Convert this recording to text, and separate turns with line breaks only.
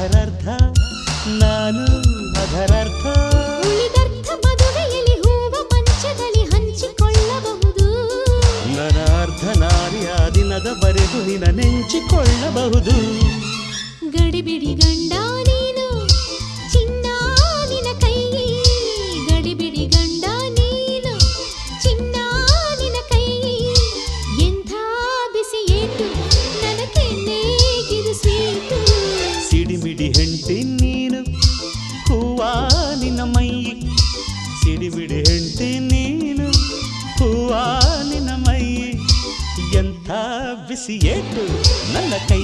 ಅದರರ್ಥ ನಾನು ಅದರರ್ಥ
ಉಳಿದರ್ಥ ಮದುವೆಯಲ್ಲಿ ಹೂವ ಮಂಚದಲ್ಲಿ ಹಂಚಿಕೊಳ್ಳಬಹುದು.
ನನ್ನ ಅರ್ಧ ನಾರಿಯ ದಿನದವರೆಗೂ ನಿನ ನೆಂಚಿಕೊಳ್ಳಬಹುದು.
ಗಡಿಬಿಡಿ ಗಂಡ
ಸಿಡಿಮಿಡಿ ಹೆಂಡತಿ ನೀನು ಹೂವ ನಿನ್ನ ಮೈ ಸಿಡಿಮಿಡಿ ಹೆಂಡತಿ ನೀನು ಹೂವ ನಿನ್ನ ಮೈ ಎಂಥ ಬಿಸಿ ಏಟು ನನ್ನ ಕೈ